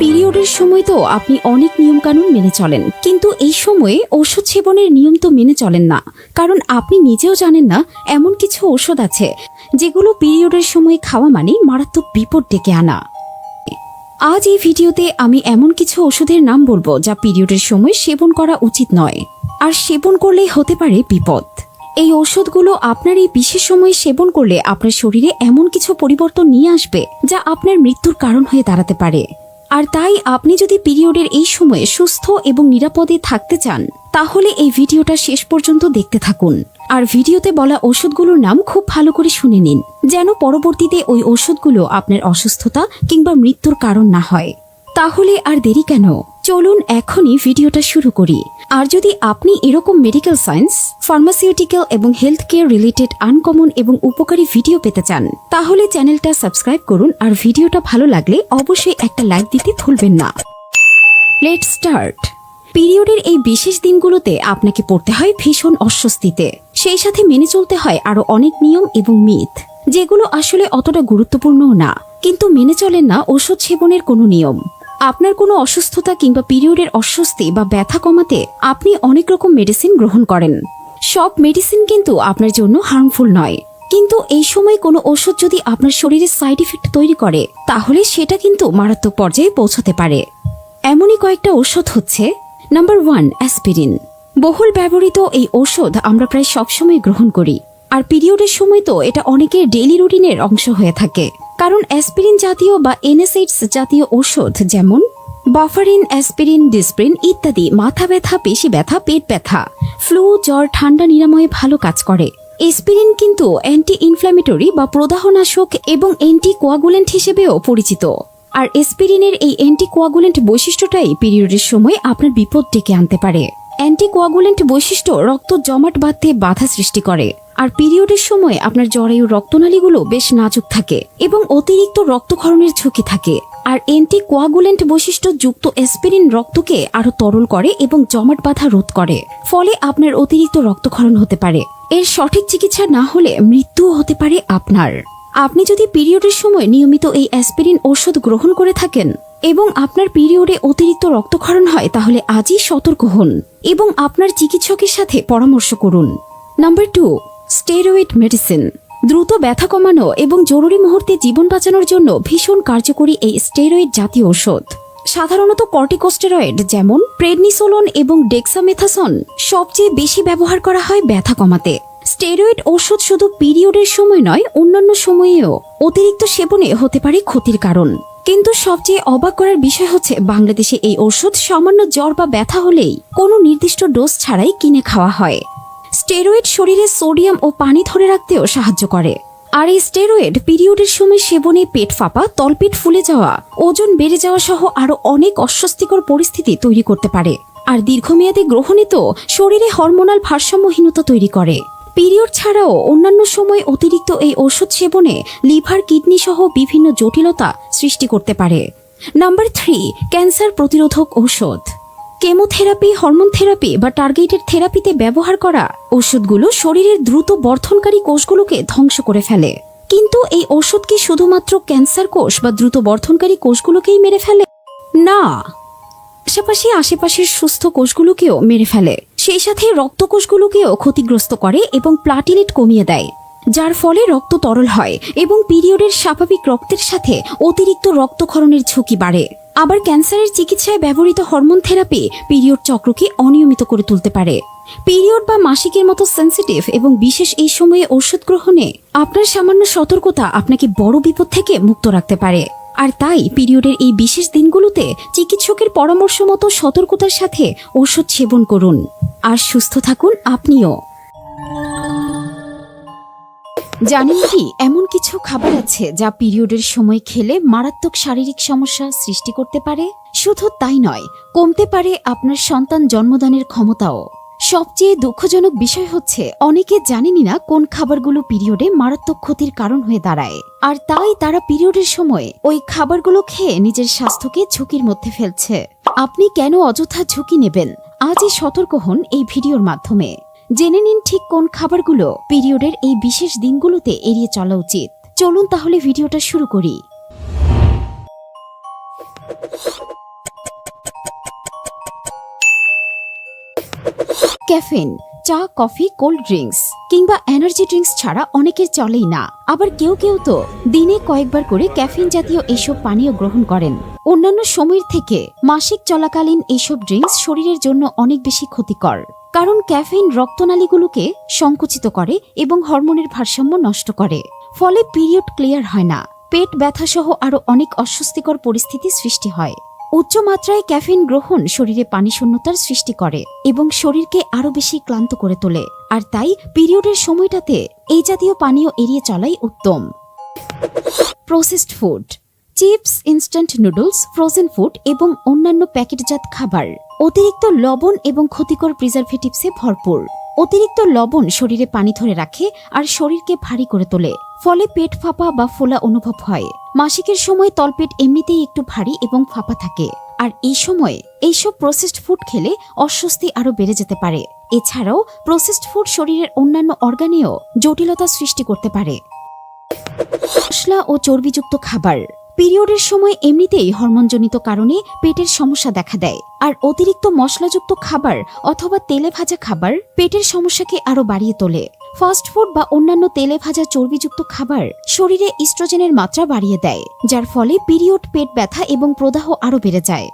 পিরিয়ডের সময় তো আপনি অনেক নিয়মকানুন মেনে চলেন। কিন্তু এই সময়ে ওষুধ সেবনের নিয়ম তো মেনে চলেন না। কারণ আপনি নিজেও জানেন না, এমন কিছু ওষুধ আছে, যেগুলো পিরিয়ডের সময় খাওয়া মানে মারাত্মক বিপদ ডেকে আনা। আজ এই ভিডিওতে আমি এমন কিছু ওষুধের নাম বলব যা পিরিয়ডের সময় সেবন করা উচিত নয়। আর সেবন করলেই হতে পারে বিপদ। এই ওষুধগুলো আপনার এই বিশেষ সময়ে সেবন করলে আপনার শরীরে এমন কিছু পরিবর্তন নিয়ে আসবে যা আপনার মৃত্যুর কারণ হয়ে দাঁড়াতে পারে। আর তাই আপনি যদি পিরিয়ডের এই সময়ে সুস্থ এবং নিরাপদে থাকতে চান, তাহলে এই ভিডিওটা শেষ পর্যন্ত দেখতে থাকুন। আর ভিডিওতে বলা ওষুধগুলোর নাম খুব ভালো করে শুনে নিন, যেন পরবর্তীতে ওই ওষুধগুলো আপনার অসুস্থতা কিংবা মৃত্যুর কারণ না হয়। তাহলে আর দেরি কেন? চলুন এখনই ভিডিওটা শুরু করি। আর যদি আপনি এরকম মেডিকেল সায়েন্স ফার্মাসিউটিক্যাল এবং হেলথ কেয়ার রিলেটেড আনকমন এবং উপকারী ভিডিও পেতে চান, তাহলে চ্যানেলটা সাবস্ক্রাইব করুন আর ভিডিওটা ভালো লাগলে অবশ্যই একটা লাইক দিতে ভুলবেন না। লেট স্টার্ট পিরিয়ডের এই বিশেষ দিনগুলোতে আপনাকে পড়তে হয় ভীষণ অস্বস্তিতে। সেই সাথে মেনে চলতে হয় আরও অনেক নিয়ম এবং মিথ, যেগুলো আসলে অতটা গুরুত্বপূর্ণও না। কিন্তু মেনে চলেন না ওষুধ সেবনের কোনো নিয়ম। আপনার কোনো অসুস্থতা কিংবা পিরিয়ডের অস্বস্তি বা ব্যথা কমাতে আপনি অনেক রকম মেডিসিন গ্রহণ করেন। সব মেডিসিন কিন্তু আপনার জন্য হার্মফুল নয়। কিন্তু এই সময় কোনো ওষুধ যদি আপনার শরীরে সাইড ইফেক্ট তৈরি করে, তাহলে সেটা কিন্তু মারাত্মক পর্যায়ে পৌঁছতে পারে। এমনই কয়েকটা ওষুধ হচ্ছে নাম্বার ওয়ান অ্যাসপিরিন বহুল ব্যবহৃত এই ঔষধ আমরা প্রায় সবসময় গ্রহণ করি। আর পিরিয়ডের সময় তো এটা অনেকের ডেইলি রুটিনের অংশ হয়ে থাকে। কারণ অ্যাসপিরিন জাতীয় বা এনএসএইডস জাতীয় ঔষধ যেমন বাফারিন, অ্যাসপিরিন, ডিসপ্রিন ইত্যাদি মাথা ব্যথা, পেশি ব্যথা, পেট ব্যথা, ফ্লু, জ্বর, ঠান্ডা, নিরাময়ে ভালো কাজ করে। এসপিরিন কিন্তু অ্যান্টি ইনফ্ল্যামেটরি বা প্রদাহনাশক এবং অ্যান্টি কোয়াগুলেন্ট হিসেবেও পরিচিত। আর এসপিরিনের এই অ্যান্টি কোয়াগুলেন্ট বৈশিষ্ট্যটাই পিরিয়ডের সময় আপনার বিপদ ডেকে আনতে পারে। অ্যান্টি কোয়াগুলেন্ট বৈশিষ্ট্য রক্ত জমাট বাঁধতে বাধা সৃষ্টি করে। আর পিরিয়ডের সময় আপনার জরায়ু রক্তনালীগুলো বেশ নাজুক থাকে এবং অতিরিক্ত রক্তক্ষরণের ঝুঁকি থাকে। আর অ্যান্টি কোয়াগুলেন্ট বৈশিষ্ট্য যুক্ত এসপিরিন রক্তকে আরও তরল করে এবং জমাট বাঁধা রোধ করে। ফলে আপনার অতিরিক্ত রক্তক্ষরণ হতে পারে। এর সঠিক চিকিৎসা না হলে মৃত্যুও হতে পারে আপনার। আপনি যদি পিরিয়ডের সময় নিয়মিত এই অ্যাসপিরিন ওষুধ গ্রহণ করে থাকেন এবং আপনার পিরিয়ডে অতিরিক্ত রক্তক্ষরণ হয়, তাহলে আজই সতর্ক হন এবং আপনার চিকিৎসকের সাথে পরামর্শ করুন। Number two steroid medicine. দ্রুত ব্যথা কমানো এবং জরুরি মুহূর্তে জীবন বাঁচানোর জন্য ভীষণ কার্যকরী এই স্টেরয়েড জাতীয় ওষুধ সাধারণত কর্টিকোস্টেরয়েড যেমন প্রেডনিসোলন এবং ডেক্সামেথাসন সবচেয়ে বেশি ব্যবহার করা হয় ব্যথা কমাতে। স্টেরয়েড ওষুধ শুধু পিরিয়ডের সময় নয়, অন্যান্য সময়েও অতিরিক্ত সেবনে হতে পারে ক্ষতির কারণ। কিন্তু সবচেয়ে অবাক করার বিষয় হচ্ছে, বাংলাদেশে এই ওষুধ সামান্য জ্বর বা ব্যথা হলেই কোনো নির্দিষ্ট ডোজ ছাড়াই কিনে খাওয়া হয়। স্টেরয়েড শরীরে সোডিয়াম ও পানি ধরে রাখতেও সাহায্য করে। আর এই স্টেরয়েড পিরিয়ডের সময় সেবনে পেট ফাঁপা, তলপেট ফুলে যাওয়া, ওজন বেড়ে যাওয়া সহ আরও অনেক অস্বস্তিকর পরিস্থিতি তৈরি করতে পারে। আর দীর্ঘমেয়াদী গ্রহণে তো শরীরে হরমোনাল ভারসাম্যহীনতা তৈরি করে। পিরিয়ড ছাড়াও অন্যান্য সময় অতিরিক্ত এই ওষুধ সেবনে লিভার, কিডনি সহ বিভিন্ন জটিলতা সৃষ্টি করতে পারে। নাম্বার থ্রি, ক্যান্সার প্রতিরোধক ঔষধ। কেমোথেরাপি, হরমোন থেরাপি বা টার্গেটেড থেরাপিতে ব্যবহার করা ওষুধগুলো শরীরের দ্রুত বর্ধনকারী কোষগুলোকে ধ্বংস করে ফেলে। কিন্তু এই ওষুধ কি শুধুমাত্র ক্যান্সার কোষ বা দ্রুত বর্ধনকারী কোষগুলোকেই মেরে ফেলে? না। পাশাপাশি আশেপাশের সুস্থ কোষগুলোকেও মেরে ফেলে। সেই সাথে রক্ত কোষগুলোকেও ক্ষতিগ্রস্ত করে এবং প্লাটিলেট কমিয়ে দেয়, যার ফলে রক্ত তরল হয় এবং পিরিয়ডের স্বাভাবিক রক্তের সাথে অতিরিক্ত রক্তক্ষরণের ঝুঁকি বাড়ে। আবার ক্যান্সারের চিকিৎসায় ব্যবহৃত হরমোন থেরাপি পিরিয়ড চক্রকে অনিয়মিত করে তুলতে পারে। পিরিয়ড বা মাসিকের মতো সেন্সিটিভ এবং বিশেষ এই সময়ে ওষুধ গ্রহণে আপনার সামান্য সতর্কতা আপনাকে বড় বিপদ থেকে মুক্ত রাখতে পারে। আর তাই পিরিয়ডের এই বিশেষ দিনগুলোতে চিকিৎসকের পরামর্শ মতো সতর্কতার সাথে ওষুধ সেবন করুন। আর সুস্থ থাকুন আপনিও। জানেন কি, এমন কিছু খাবার আছে যা পিরিয়ডের সময় খেলে মারাত্মক শারীরিক সমস্যা সৃষ্টি করতে পারে? শুধু তাই নয়, কমতে পারে আপনার সন্তান জন্মদানের ক্ষমতাও। সবচেয়ে দুঃখজনক বিষয় হচ্ছে, অনেকে জানেনই না কোন খাবারগুলো পিরিয়ডে মারাত্মক ক্ষতির কারণ হয়ে দাঁড়ায়। আর তাই তারা পিরিয়ডের সময় ওই খাবারগুলো খেয়ে নিজের স্বাস্থ্যকে ঝুঁকির মধ্যে ফেলছে। আপনি কেন অযথা ঝুঁকি নেবেন? আজই সতর্ক হন এই ভিডিওর মাধ্যমে। জেনে নিন ঠিক কোন খাবারগুলো পিরিয়ডের এই বিশেষ দিনগুলোতে এড়িয়ে চলা উচিত। চলুন তাহলে ভিডিওটা শুরু করি। ক্যাফিন, চা, কফি, কোল্ড ড্রিঙ্কস কিংবা এনার্জি ড্রিঙ্কস ছাড়া অনেকের চলেই না। আবার কেউ কেউ তো দিনে কয়েকবার করে ক্যাফিন জাতীয় এসব পানীয় গ্রহণ করেন। অন্যান্য সময়ের থেকে মাসিক চলাকালীন এসব ড্রিঙ্কস শরীরের জন্য অনেক বেশি ক্ষতিকর। কারণ ক্যাফেইন রক্তনালীগুলোকে সংকুচিত করে এবং হরমোনের ভারসাম্য নষ্ট করে। ফলে পিরিয়ড ক্লিয়ার হয় না। পেট ব্যথা সহ আরও অনেক অস্বস্তিকর পরিস্থিতি সৃষ্টি হয়। উচ্চ মাত্রায় ক্যাফিন গ্রহণ শরীরে পানি শূন্যতার সৃষ্টি করে এবং শরীরকে আরও বেশি ক্লান্ত করে তোলে। আর তাই পিরিয়ডের সময়টাতে এই জাতীয় পানীয় এড়িয়ে চলাই উত্তম। Processed food, chips, instant noodles, frozen food এবং অন্যান্য প্যাকেটজাত খাবার। অতিরিক্ত লবণ এবং ক্ষতিকর প্রিজারভেটিভসে ভরপুর। অতিরিক্ত লবণ শরীরে পানি ধরে রাখে আর শরীরকে ভারী করে তোলে, ফলে পেট ফাঁপা বা ফোলা অনুভব হয়। মাসিকের সময় তলপেট এমনিতেই একটু ভারী এবং ফাঁপা থাকে। আর এই সময়ে এইসব প্রসেসড ফুড খেলে অস্বস্তি আরও বেড়ে যেতে পারে। এছাড়াও প্রসেসড ফুড শরীরের অন্যান্য অর্গানেও জটিলতা সৃষ্টি করতে পারে। মশলা ও চর্বিযুক্ত খাবার। পিরিয়ডের সময় এমনিতেই হরমোনজনিত কারণে পেটের সমস্যা দেখা দেয়। আর অতিরিক্ত মশলাযুক্ত খাবার অথবা তেলে ভাজা খাবার পেটের সমস্যাকে আরও বাড়িয়ে তোলে। ফাস্ট ফুড বা অন্যান্য তেলে ভাজা চর্বিযুক্ত খাবার শরীরে ইস্ট্রোজেনের মাত্রা বাড়িয়ে দেয়, যার ফলে পিরিয়ড পেট ব্যথা এবং প্রদাহ আরও বেড়ে যায়।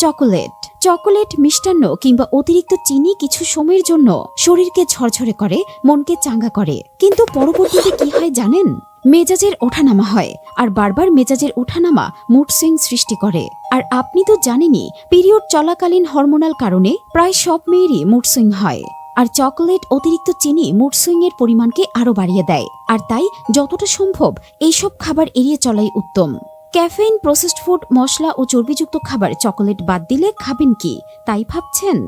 চকোলেট। চকোলেট মিষ্টান্ন কিংবা অতিরিক্ত চিনি কিছু সময়ের জন্য শরীরকে ঝরঝরে করে, মনকে চাঙ্গা করে। কিন্তু পরবর্তীতে কি হয় জানেন? মেজাজের ওঠানামা হয়, আর বারবার মেজাজের ওঠানামা মুড সুইং সৃষ্টি করে। আর আপনি তো জানেনই, পিরিয়ড চলাকালীন হরমোনাল কারণে প্রায় সব মেয়েরই মুড সুইং হয়। আর চকোলেট অতিরিক্ত চিনি মুড সুইং এর পরিমাণকে আরও বাড়িয়ে দেয়। আর তাই যতটা সম্ভব এইসব খাবার এড়িয়ে চলাই উত্তম। ক্যাফেইন, প্রসেসড ফুড, মশলা ও চর্বিযুক্ত খাবার চকোলেট বাদ দিলে খাবেন কি, তাই ভাবছেন?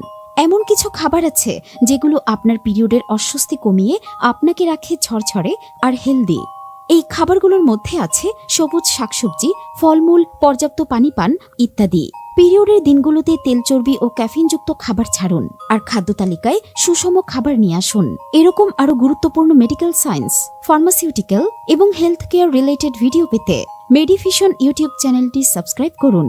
এমন কিছু খাবার আছে যেগুলো আপনার পিরিয়ডের অস্বস্তি কমিয়ে আপনাকে রাখে ঝরঝরে আর হেলদি। এই খাবারগুলোর মধ্যে আছে সবুজ শাকসবজি, ফলমূল, পর্যাপ্ত পানি পান ইত্যাদি। পিরিয়ডের দিনগুলোতে তেল চর্বি ও ক্যাফিনযুক্ত খাবার ছাড়ুন আর খাদ্য তালিকায় সুষম খাবার নিয়ে আসুন। এরকম আরও গুরুত্বপূর্ণ মেডিকেল সায়েন্স ফার্মাসিউটিক্যাল এবং হেলথ কেয়ার রিলেটেড ভিডিও পেতে মেডিফিশন ইউটিউব চ্যানেলটি সাবস্ক্রাইব করুন।